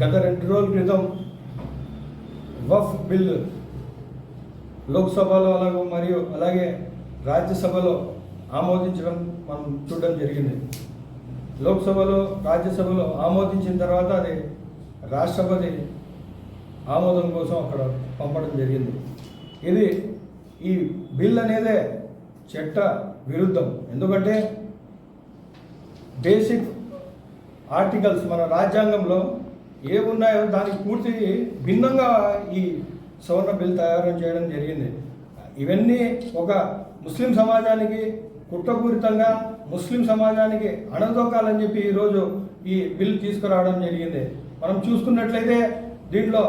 గత రెండు రోజుల క్రితం వఫ్ బిల్ లోక్సభలో అలాగే మరియు అలాగే రాజ్యసభలో ఆమోదించడం మనం చూడడం జరిగింది. లోక్సభలో రాజ్యసభలో ఆమోదించిన తర్వాత అది రాష్ట్రపతి ఆమోదం కోసం అక్కడ పంపడం జరిగింది. ఇది ఈ బిల్ అనేదే చట్ట విరుద్ధం. ఎందుకంటే బేసిక్ ఆర్టికల్స్ మన రాజ్యాంగంలో ఏమున్నాయో దానికి పూర్తి భిన్నంగా ఈ సవర్ణ బిల్ తయారు చేయడం జరిగింది. ఇవన్నీ ఒక ముస్లిం సమాజానికి కుట్రపూరితంగా ముస్లిం సమాజానికి అణదొక్కాలని చెప్పి ఈరోజు ఈ బిల్ తీసుకురావడం జరిగింది. మనం చూసుకున్నట్లయితే దీంట్లో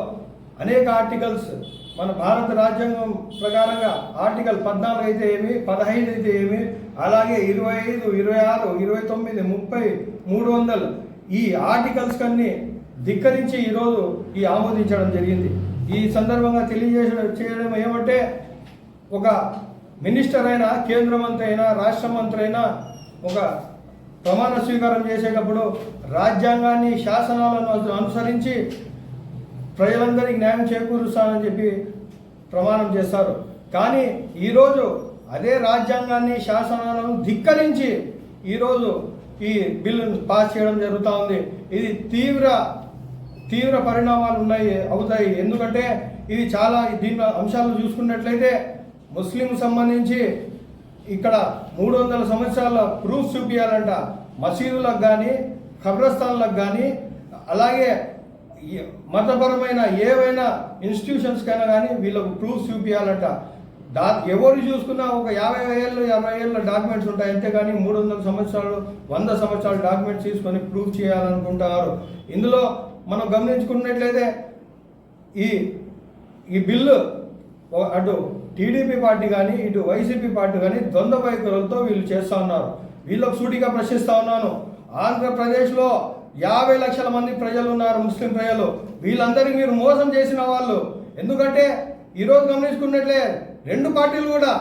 అనేక ఆర్టికల్స్ మన భారత రాజ్యాంగం ప్రకారంగా ఆర్టికల్ పద్నాలుగు అయితే ఏమి పదహైదు అయితే ఏమి అలాగే ఇరవై ఐదు ఇరవై ఆరు ఇరవై తొమ్మిది ముప్పై మూడు వందలు ఈ ఆర్టికల్స్ కన్నీ ధిక్కరించి ఈరోజు ఈ ఆమోదించడం జరిగింది. ఈ సందర్భంగా తెలియజేయడం చేయడం ఏమంటే ఒక మినిస్టర్ అయినా కేంద్ర మంత్రి అయినా రాష్ట్ర మంత్రి అయినా ఒక ప్రమాణ స్వీకారం చేసేటప్పుడు రాజ్యాంగాన్ని శాసనాలను అనుసరించి ప్రజలందరికీ న్యాయం చేకూరుస్తానని చెప్పి ప్రమాణం చేస్తారు. కానీ ఈరోజు అదే రాజ్యాంగాన్ని శాసనాలను ధిక్కరించి ఈరోజు ఈ బిల్లును పాస్ చేయడం జరుగుతూ ఉంది. ఇది తీవ్ర తీవ్ర పరిణామాలు ఉన్నాయి అవుతాయి. ఎందుకంటే ఇది చాలా దీంట్లో అంశాలు చూసుకున్నట్లయితే ముస్లిం సంబంధించి ఇక్కడ మూడు వందల సంవత్సరాల ప్రూఫ్ చూపించాలంట మసీదులకు కానీ ఖబ్రస్థాన్లకు కానీ అలాగే మతపరమైన ఏవైనా ఇన్స్టిట్యూషన్స్కైనా కానీ వీళ్ళకు ప్రూఫ్ చూపించాలంట దా ఎవరు చూసుకున్నా ఒక యాభై ఏళ్ళు అరవై ఏళ్ళ డాక్యుమెంట్స్ ఉంటాయి. అంతేగాని మూడు వందల సంవత్సరాలు వంద సంవత్సరాలు డాక్యుమెంట్స్ తీసుకొని ప్రూఫ్ చేయాలనుకుంటున్నారు ఇందులో మనం గమనించుకున్నట్లయితే ఈ ఈ బిల్లు అటు టీడీపీ పార్టీ కానీ ఇటు వైసీపీ పార్టీ కానీ ద్వంద్వ వైఖరులతో వీళ్ళు చేస్తూ ఉన్నారు. వీళ్ళకు సూటిగా ప్రశ్నిస్తూ ఉన్నాను. ఆంధ్రప్రదేశ్లో యాభై లక్షల మంది ప్రజలు ఉన్నారు ముస్లిం ప్రజలు. వీళ్ళందరికీ మీరు మోసం చేసిన వాళ్ళు. ఎందుకంటే ఈరోజు గమనించుకున్నట్లే రెండు పార్టీలు కూడా.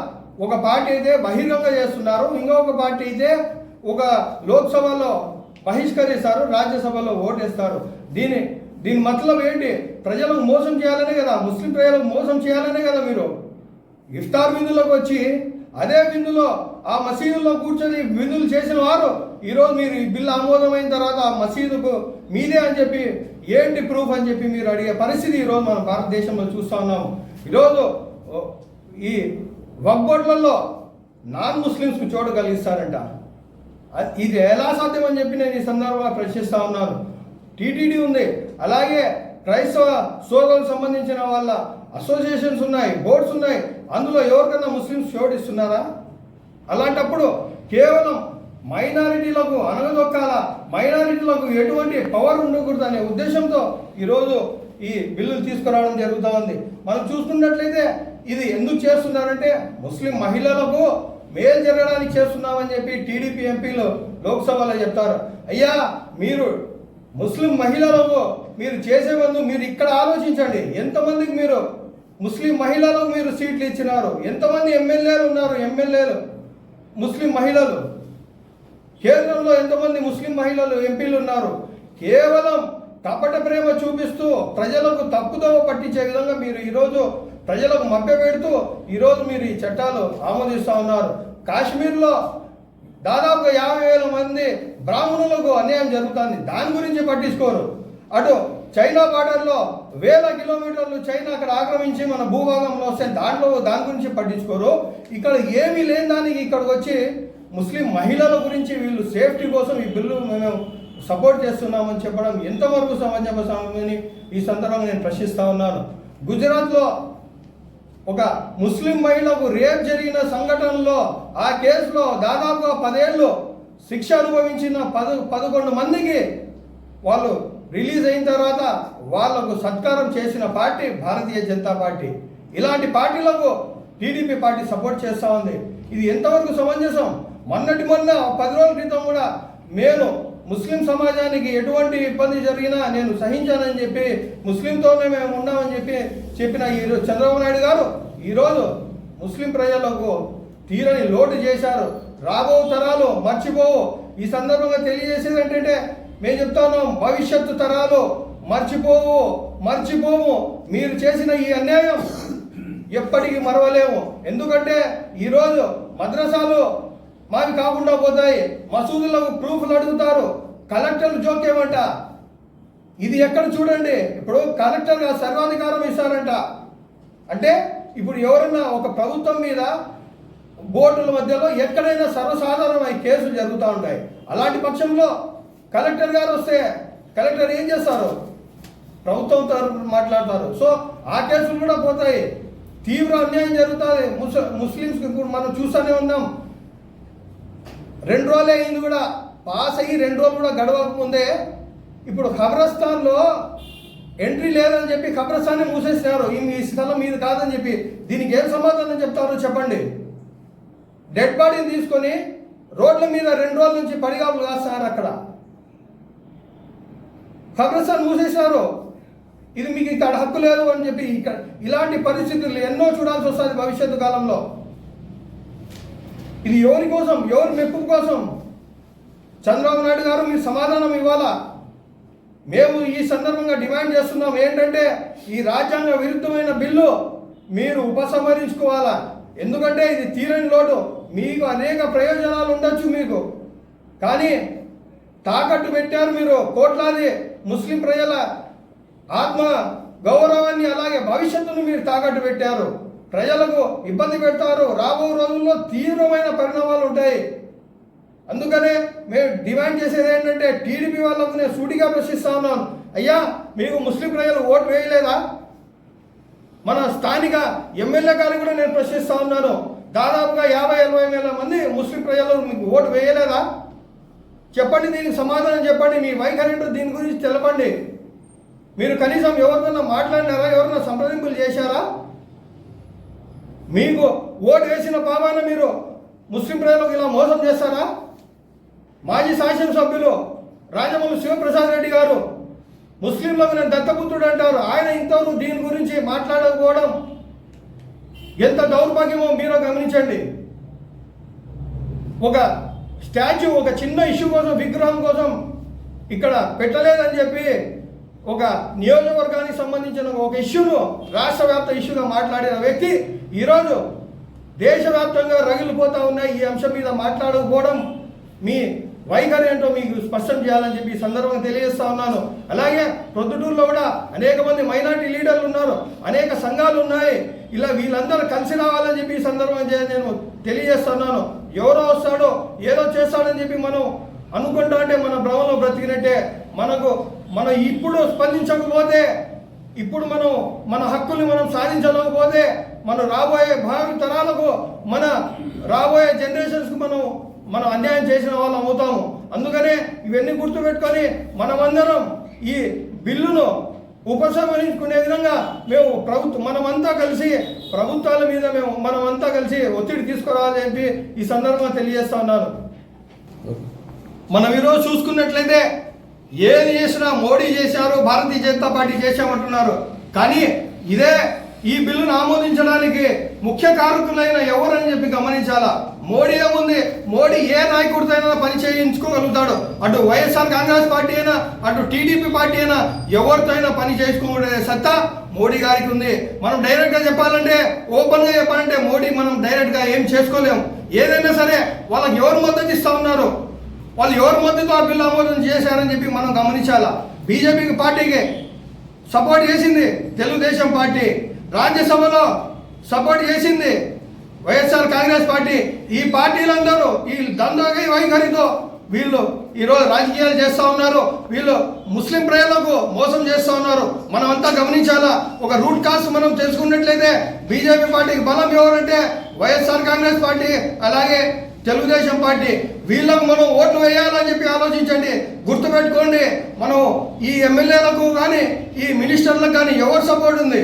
ఒక పార్టీ అయితే బహిరంగ చేస్తున్నారు ఇంకొక పార్టీ అయితే ఒక లోక్సభలో బహిష్కరిస్తారు రాజ్యసభలో ఓటేస్తారు. దీని దీని మతలబ్ ఏంటి? ప్రజలకు మోసం చేయాలనే కదా ముస్లిం ప్రజలకు మోసం చేయాలనే కదా మీరు. ఇఫ్తార్ విందులోకి వచ్చి అదే విందులో ఆ మసీదులో కూర్చొని విందులు చేసిన వారు ఈరోజు మీరు ఈ బిల్లు ఆమోదమైన తర్వాత ఆ మసీదుకు మీదే అని చెప్పి ఏంటి ప్రూఫ్ అని చెప్పి మీరు అడిగే పరిస్థితి ఈరోజు మన భారతదేశంలో చూస్తూ ఉన్నాము. ఈరోజు ఈ వక్బోట్లలో నాన్ ముస్లిమ్స్కి చోటు కలిగిస్తారంట. ఇది ఎలా సాధ్యం అని చెప్పి నేను ఈ సందర్భంగా ప్రశ్నిస్తా ఉన్నాను. టీటీడీ ఉంది. అలాగే క్రైస్తవ సోదరులకు సంబంధించిన వాళ్ళ అసోసియేషన్స్ ఉన్నాయి బోర్డ్స్ ఉన్నాయి. అందులో ఎవరికన్నా ముస్లిమ్స్ చోటు అలాంటప్పుడు కేవలం మైనారిటీలకు అనగదొక్కాల? మైనారిటీలకు ఎటువంటి పవర్ ఉండకూడదు అనే ఉద్దేశంతో ఈరోజు ఈ బిల్లులు తీసుకురావడం జరుగుతూ ఉంది. మనం చూసుకున్నట్లయితే ఇది ఎందుకు చేస్తున్నారంటే ముస్లిం మహిళలకు మేలు జరగడానికి చేస్తున్నామని చెప్పి టీడీపీ ఎంపీలు లోక్సభలో చెప్తారు. అయ్యా మీరు ముస్లిం మహిళలకు మీరు చేసే ముందు మీరు ఇక్కడ ఆలోచించండి. ఎంతమందికి మీరు ముస్లిం మహిళలకు మీరు సీట్లు ఇచ్చినారు? ఎంతమంది ఎమ్మెల్యేలు ఉన్నారు? ఎమ్మెల్యేలు ముస్లిం మహిళలు. కేంద్రంలో ఎంతమంది ముస్లిం మహిళలు ఎంపీలు ఉన్నారు? కేవలం కపట ప్రేమ చూపిస్తూ ప్రజలకు తప్పుదోవ పట్టించే విధంగా మీరు ఈరోజు ప్రజలకు మభ్యపెడుతూ ఈరోజు మీరు ఈ చట్టాలు ఆమోదిస్తూ ఉన్నారు. కాశ్మీర్లో దాదాపుగా యాభై వేల మంది బ్రాహ్మణులకు అన్యాయం జరుగుతుంది. దాని గురించి పట్టించుకోరు. అటు చైనా బార్డర్లో వేల కిలోమీటర్లు చైనా అక్కడ ఆక్రమించి మన భూభాగంలో వస్తే దాంట్లో దాని గురించి పట్టించుకోరు. ఇక్కడ ఏమీ లేని దానికి ఇక్కడికి వచ్చి ముస్లిం మహిళల గురించి వీళ్ళు సేఫ్టీ కోసం ఈ బిల్లు మేము సపోర్ట్ చేస్తున్నామని చెప్పడం ఎంతవరకు సమంజసమని ఈ సందర్భంగా నేను ప్రశ్నిస్తా ఉన్నాను. గుజరాత్లో ఒక ముస్లిం మహిళకు రేప్ జరిగిన సంఘటనలో ఆ కేసులో దాదాపుగా పదేళ్ళు శిక్ష అనుభవించిన పద పదకొండు మందికి వాళ్ళు రిలీజ్ అయిన తర్వాత వాళ్ళకు సత్కారం చేసిన పార్టీ భారతీయ జనతా పార్టీ. ఇలాంటి పార్టీలకు టీడీపీ పార్టీ సపోర్ట్ చేస్తూ ఉంది. ఇది ఎంతవరకు సమంజసం? మొన్నటి మొన్న పది రోజుల క్రితం కూడా నేను ముస్లిం సమాజానికి ఎటువంటి ఇబ్బంది జరిగినా నేను సహించానని చెప్పి ముస్లింతోనే మేము ఉన్నామని చెప్పి చెప్పిన ఈ చంద్రబాబు నాయుడు గారు ఈరోజు ముస్లిం ప్రజలకు తీరని లోటు చేశారు. రాబో తరాలు మర్చిపోవు. ఈ సందర్భంగా తెలియజేసేది ఏంటంటే మేము చెప్తాను భవిష్యత్తు తరాలు మర్చిపోవు మర్చిపోము. మీరు చేసిన ఈ అన్యాయం ఎప్పటికీ మరవలేము. ఎందుకంటే ఈరోజు మద్రసాలు మావి కాకుండా పోతాయి. మసూదులకు ప్రూఫ్లు అడుగుతారు. కలెక్టర్లు జోక్యమంట. ఇది ఎక్కడ చూడండి? ఇప్పుడు కలెక్టర్ సర్వాధికారం ఇస్తారంట. అంటే ఇప్పుడు ఎవరన్నా ఒక ప్రభుత్వం మీద బోర్డుల మధ్యలో ఎక్కడైనా సర్వసాధారణమైన కేసులు జరుగుతూ ఉంటాయి. అలాంటి పక్షంలో కలెక్టర్ గారు వస్తే కలెక్టర్ ఏం చేస్తారు? ప్రభుత్వం తరఫున మాట్లాడతారు. సో ఆ కేసులు కూడా పోతాయి. తీవ్ర అన్యాయం జరుగుతుంది. ముస్ ముస్లిమ్స్కి ఇప్పుడు మనం చూస్తూనే ఉన్నాం. రెండు రోజులే అయింది కూడా. పాస్ అయ్యి రెండు రోజులు కూడా గడవక ముందే ఇప్పుడు ఖబరస్థాన్లో ఎంట్రీ లేదని చెప్పి ఖబరస్థాన్ని మూసేసినారు. ఈ స్థలం మీది కాదని చెప్పి. దీనికి ఏం సమాధానం చెప్తారో చెప్పండి. డెడ్ బాడీని తీసుకొని రోడ్ల మీద రెండు రోజుల నుంచి పడిగాపులు కాస్తారు అక్కడ. ఖబరస్థాన్ మూసేసినారు. ఇది మీకు ఇక్కడ హక్కు లేదు అని చెప్పి ఇక్కడ ఇలాంటి పరిస్థితులు ఎన్నో చూడాల్సి వస్తుంది భవిష్యత్తు కాలంలో. ఇది ఎవరి కోసం? ఎవరి మెప్పు కోసం? చంద్రబాబు నాయుడు గారు మీరు సమాధానం ఇవ్వాలా? మేము ఈ సందర్భంగా డిమాండ్ చేస్తున్నాం ఏంటంటే ఈ రాజ్యాంగ విరుద్ధమైన బిల్లు మీరు ఉపసంహరించుకోవాలా? ఎందుకంటే ఇది తీరని లోటు. మీకు అనేక ప్రయోజనాలు ఉండొచ్చు మీకు. కానీ తాకట్టు పెట్టారు మీరు కోట్లాది ముస్లిం ప్రజల ఆత్మ గౌరవాన్ని అలాగే భవిష్యత్తును మీరు తాకట్టు పెట్టారు. ప్రజలకు ఇబ్బంది పెడతారు. రాబో రోజుల్లో తీవ్రమైన పరిణామాలు ఉంటాయి. అందుకనే మేము డిమాండ్ చేసేది ఏంటంటే టీడీపీ వాళ్ళకు నేను సూటిగా ప్రశ్నిస్తా ఉన్నాను అయ్యా మీకు ముస్లిం ప్రజలు ఓటు వేయలేదా? మన స్థానిక ఎమ్మెల్యే గారిని కూడా నేను ప్రశ్నిస్తా ఉన్నాను. దాదాపుగా యాభై ఎనభై వేల మంది ముస్లిం ప్రజలు మీకు ఓటు వేయలేదా? చెప్పండి దీనికి సమాధానం చెప్పండి. మీ వైఖరి దీని గురించి తెలపండి. మీరు కనీసం ఎవరికన్నా మాట్లాడినారా? ఎవరన్నా సంప్రదింపులు చేశారా? మీకు ఓటు వేసిన పాపాన మీరు ముస్లిం ప్రజలకు ఇలా మోసం చేస్తారా? మాజీ శాసనసభ్యులు రాజమౌళి శివప్రసాద్ రెడ్డి గారు ముస్లింలకు నేను దత్తపుత్రుడు అంటారు. ఆయన ఇంతవరకు దీని గురించి మాట్లాడకపోవడం ఎంత దౌర్భాగ్యమో మీరు గమనించండి. ఒక స్టాచ్యూ ఒక చిన్న ఇష్యూ కోసం విగ్రహం కోసం ఇక్కడ పెట్టలేదని చెప్పి ఒక నియోజకవర్గానికి సంబంధించిన ఒక ఇష్యూను రాష్ట్ర వ్యాప్త ఇష్యూగా మాట్లాడిన వ్యక్తి ఈరోజు దేశవ్యాప్తంగా రగిలిపోతూ ఉన్న ఈ అంశం మీద మాట్లాడకపోవడం మీ వైఖరి ఏంటో మీకు స్పష్టం చేయాలని చెప్పి ఈ సందర్భంగా తెలియజేస్తా ఉన్నాను. అలాగే ప్రొద్దుటూరులో కూడా అనేక మంది మైనార్టీ లీడర్లు ఉన్నారు అనేక సంఘాలు ఉన్నాయి. ఇలా వీళ్ళందరూ కలిసి రావాలని చెప్పి ఈ సందర్భంగా నేను తెలియజేస్తున్నాను ఎవరో వస్తాడో ఏదో చేస్తాడని చెప్పి మనం అనుకుంటా అంటే మన భ్రమంలో బ్రతికినట్టే మనకు మనం ఇప్పుడు స్పందించకపోతే ఇప్పుడు మనం మన హక్కుల్ని మనం సాధించలేకపోతే మన రాబోయే భావి తరాలకు మన రాబోయే జనరేషన్స్కి మనం మనం అన్యాయం చేసిన వాళ్ళం అవుతాము. అందుకనే ఇవన్నీ గుర్తుపెట్టుకొని మనమందరం ఈ బిల్లును ఉపసంహరించుకునే విధంగా మేము ప్రభుత్వం మనమంతా కలిసి ప్రభుత్వాల మీద మేము మనమంతా కలిసి ఒత్తిడి తీసుకురావాలని చెప్పి ఈ సందర్భంగా తెలియజేస్తా ఉన్నాను. మనం ఈరోజు చూసుకున్నట్లయితే ఏది చేసినా మోడీ చేశారు భారతీయ జనతా పార్టీ చేశామంటున్నారు. కానీ ఇదే ఈ బిల్లును ఆమోదించడానికి ముఖ్య కారకులైన ఎవరని చెప్పి గమనించాలా? మోడీ ఏముంది? మోడీ ఏ నాయకుడితో అయినా పని చేయించుకోగలుగుతాడు. అటు వైఎస్ఆర్ కాంగ్రెస్ పార్టీ అయినా అటు టీడీపీ పార్టీ అయినా ఎవరితో అయినా పని చేసుకోగలిగే సత్తా మోడీ గారికి ఉంది. మనం డైరెక్ట్గా చెప్పాలంటే ఓపెన్గా చెప్పాలంటే మోడీ మనం డైరెక్ట్గా ఏం చేసుకోలేము ఏదైనా సరే వాళ్ళకి ఎవరు మద్దతు ఇస్తా ఉన్నారు? వాళ్ళు ఎవరి మద్దతు ఆ బిల్లు ఆమోదం చేశారని చెప్పి మనం గమనించాలా? బీజేపీకి పార్టీకి సపోర్ట్ చేసింది తెలుగుదేశం పార్టీ. రాజ్యసభలో సపోర్ట్ చేసింది వైఎస్ఆర్ కాంగ్రెస్ పార్టీ. ఈ పార్టీలందరూ ఈ దందోగి వైఖరితో వీళ్ళు ఈరోజు రాజకీయాలు చేస్తూ ఉన్నారు. వీళ్ళు ముస్లిం ప్రజలకు మోసం చేస్తూ ఉన్నారు. మనం అంతా గమనించాలా? ఒక రూట్ కాస్ట్ మనం తెలుసుకున్నట్లయితే బీజేపీ పార్టీకి బలం ఎవరంటే వైఎస్ఆర్ కాంగ్రెస్ పార్టీ అలాగే తెలుగుదేశం పార్టీ. వీళ్ళకు మనం ఓట్లు వేయాలని చెప్పి ఆలోచించండి. గుర్తుపెట్టుకోండి మనం ఈ ఎమ్మెల్యేలకు కానీ ఈ మినిస్టర్లకు కానీ ఎవరు సపోర్ట్ ఉంది?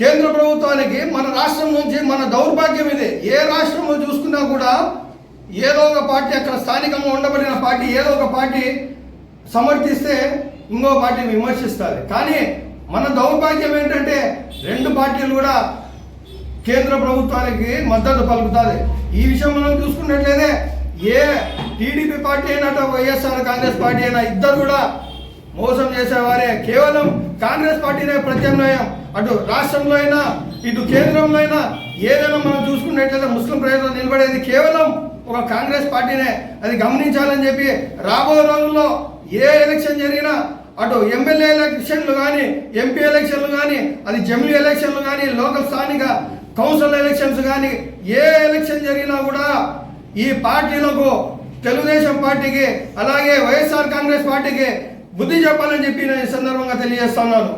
కేంద్ర ప్రభుత్వానికి మన రాష్ట్రం నుంచి మన దౌర్భాగ్యం ఇది. ఏ రాష్ట్రంలో చూసుకున్నా కూడా ఏదో ఒక పార్టీ అక్కడ స్థానికంగా ఉండబడిన పార్టీ ఏదో ఒక పార్టీ సమర్థిస్తే ఇంకో పార్టీ విమర్శిస్తారు కానీ మన దౌర్భాగ్యం ఏంటంటే రెండు పార్టీలు కూడా కేంద్ర ప్రభుత్వానికి మద్దతు పలుకుతుంది. ఈ విషయం మనం చూసుకున్నట్లయితే ఏ టీడీపీ పార్టీ అయినా అటు వైఎస్ఆర్ కాంగ్రెస్ పార్టీ అయినా ఇద్దరు కూడా మోసం చేసేవారే. కేవలం కాంగ్రెస్ పార్టీనే ప్రత్యామ్నాయం. అటు రాష్ట్రంలో అయినా ఇటు కేంద్రంలో అయినా ఏదైనా మనం చూసుకున్నట్లయితే ముస్లిం ప్రజలు నిలబడేది కేవలం ఒక కాంగ్రెస్ పార్టీనే. అది గమనించాలని చెప్పి రాబోయే రోజుల్లో ఏ ఎలక్షన్ జరిగినా అటు ఎమ్మెల్యే ఎలక్షన్లు కానీ ఎంపీ ఎలక్షన్లు కానీ అది జమిలీ ఎలక్షన్లు కానీ లోకల్ స్థానిక కౌన్సిల్ ఎలక్షన్స్ కానీ ఏ ఎలక్షన్ జరిగినా కూడా ఈ పార్టీలకు తెలుగుదేశం పార్టీకి అలాగే వైఎస్ఆర్ కాంగ్రెస్ పార్టీకి బుద్ధి చెప్పాలని చెప్పి నేను ఈ సందర్భంగా తెలియజేస్తున్నాను